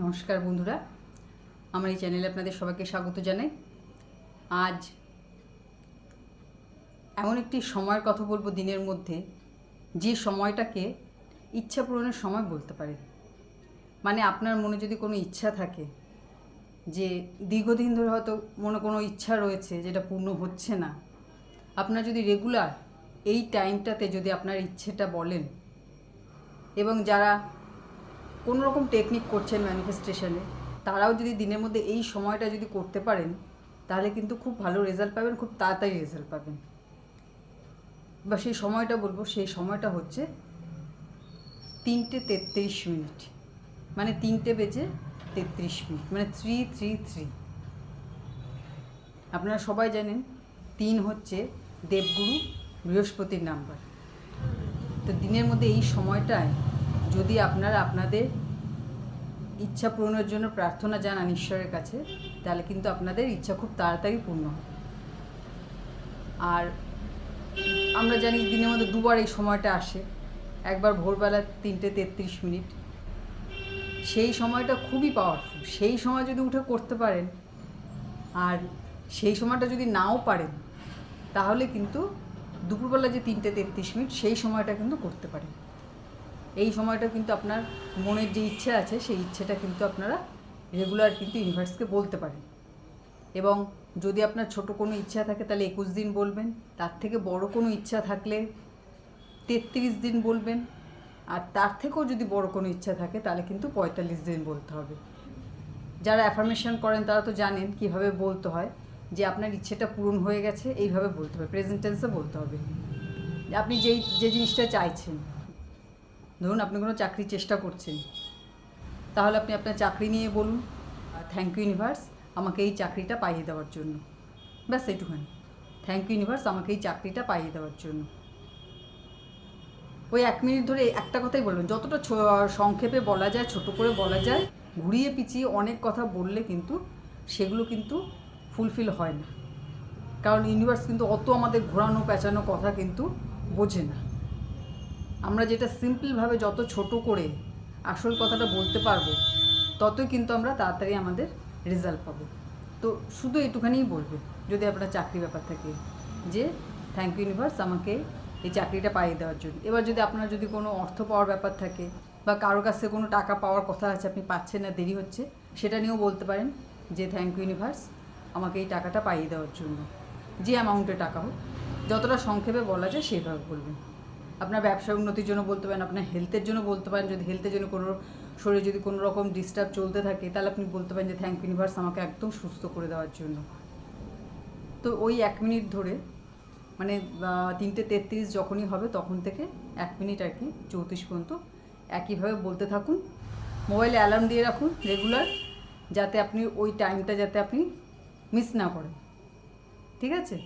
নমস্কার বন্ধুরা। আমার এই চ্যানেলে আপনাদের সবাইকে স্বাগত জানাই। আজ এমন একটি সময়ের কথা বলব দিনের মধ্যে, যে সময়টাকে ইচ্ছা পূরণের সময় বলতে পারে। মানে আপনার মনে যদি কোনো ইচ্ছা থাকে, যে দীর্ঘদিন ধরে হয়তো মনে কোনো ইচ্ছা রয়েছে যেটা পূর্ণ হচ্ছে না, আপনার যদি রেগুলার এই টাইমটাতে যদি আপনার ইচ্ছেটা বলেন, এবং যারা কোনো রকম টেকনিক করছেন ম্যানিফেস্টেশনে তারাও যদি দিনের মধ্যে এই সময়টা যদি করতে পারেন, তাহলে কিন্তু খুব ভালো রেজাল্ট পাবেন, খুব তাড়াতাড়ি রেজাল্ট পাবেন। বা সেই সময়টা বলব, সেই সময়টা হচ্ছে তিনটে তেত্রিশ মিনিট। মানে তিনটে বেজে তেত্রিশ মিনিট মানে থ্রি থ্রি থ্রি আপনারা সবাই জানেন, তিন হচ্ছে দেবগুরু বৃহস্পতির নাম্বার। তো দিনের মধ্যে এই সময়টায় যদি আপনারা আপনাদের ইচ্ছা পূরণের জন্য প্রার্থনা জানান ঈশ্বরের কাছে, তাহলে কিন্তু আপনাদের ইচ্ছা খুব তাড়াতাড়ি পূর্ণ হবে আর আমরা জানি দিনের মধ্যে দুবার এই সময়টা আসে। একবার ভোরবেলা তিনটে তেত্রিশ মিনিট। সেই সময়টা খুবই পাওয়ারফুল সেই সময় যদি উঠে করতে পারেন, আর সেই সময়টা যদি নাও পারেন, তাহলে কিন্তু দুপুরবেলা যে তিনটে তেত্রিশ মিনিট, সেই সময়টা কিন্তু করতে পারেন। এই সময়টা কিন্তু আপনার মনের যে ইচ্ছা আছে, সেই ইচ্ছেটা কিন্তু আপনারা রেগুলার কিন্তু ইউনিভার্সকে বলতে পারেন। এবং যদি আপনার ছোট কোনো ইচ্ছা থাকে, তাহলে একুশ দিন বলবেন। তার থেকে বড় কোনো ইচ্ছা থাকলে তেত্রিশ দিন বলবেন। আর তার থেকেও যদি বড় কোনো ইচ্ছা থাকে, তাহলে কিন্তু পঁয়তাল্লিশ দিন বলতে হবে। যারা অ্যাফার্মেশন করেন, তারা তো জানেন কীভাবে বলতে হয় যে আপনার ইচ্ছেটা পূরণ হয়ে গেছে, এইভাবে বলতে হবে প্রেজেন্টেন্সে বলতে হবে। আপনি যেই, যে জিনিসটা চাইছেন ধরুন আপনি কোনো চাকরির চেষ্টা করছেন, তাহলে আপনি আপনার চাকরি নিয়ে বলুন থ্যাংক ইউ ইউনিভার্স আমাকে এই চাকরিটা পাইয়ে দেওয়ার জন্য। ব্যাস এইটুখানি। থ্যাংক ইউ ইউনিভার্স আমাকে এই চাকরিটা পাইয়ে দেওয়ার জন্য। ওই এক মিনিট ধরে একটা কথাই বলবেন, যতটা সংক্ষেপে বলা যায়, ছোট করে বলা যায়, ঘুরিয়ে পিছিয়ে অনেক কথা বললে কিন্তু সেগুলো কিন্তু ফুলফিল হয় না। কারণ ইউনিভার্স কিন্তু অত আমাদের ঘোরানো পেঁচানো কথা কিন্তু বোঝে না। আমরা যেটা সিম্পলভাবে যত ছোট করে আসল কথাটা বলতে পারব, ততই কিন্তু আমরা তাড়াতাড়ি আমাদের রেজাল্ট পাবো। তো শুধু এটুখানিই বলবে, যদি আপনার চাকরি ব্যাপার থাকে, যে থ্যাংক ইউ ইউনিভার্স আমাকে এই চাকরিটা পাইয়ে দেওয়ার জন্য। এবার যদি আপনার যদি কোনো অর্থ পাওয়ার ব্যাপার থাকে, বা কারও কাছে কোনো টাকা পাওয়ার কথা আছে, আপনি পাচ্ছেন না, দেরি হচ্ছে, সেটা নিয়েও বলতে পারেন যে থ্যাংক ইউ ইউনিভার্স আমাকে এই টাকাটা পাইয়ে দেওয়ার জন্য। যে অ্যামাউন্টের টাকা হোক, যতটা সংক্ষেপে বলা যায় সেভাবে বলবেন। আপনার ব্যবসার উন্নতির জন্য বলতে পারেন, আপনার হেলথের জন্য বলতে পারেন, যদি হেলথের জন্য কোনো শরীরে যদি কোনো রকম ডিস্টার্ব চলতে থাকে, তাহলে আপনি বলতে পারেন যে থ্যাংক ইউনিভার্স আমাকে একদম সুস্থ করে দেওয়ার জন্য। তো ওই এক মিনিট ধরে মানে তিনটে তেত্রিশ যখনই হবে, তখন থেকে এক মিনিট আর কি, চৌত্রিশ পর্যন্ত একইভাবে বলতে থাকুন। মোবাইলে অ্যালার্ম দিয়ে রাখুন রেগুলার যাতে আপনি ওই টাইমটা যাতে আপনি মিস না করেন। ঠিক আছে?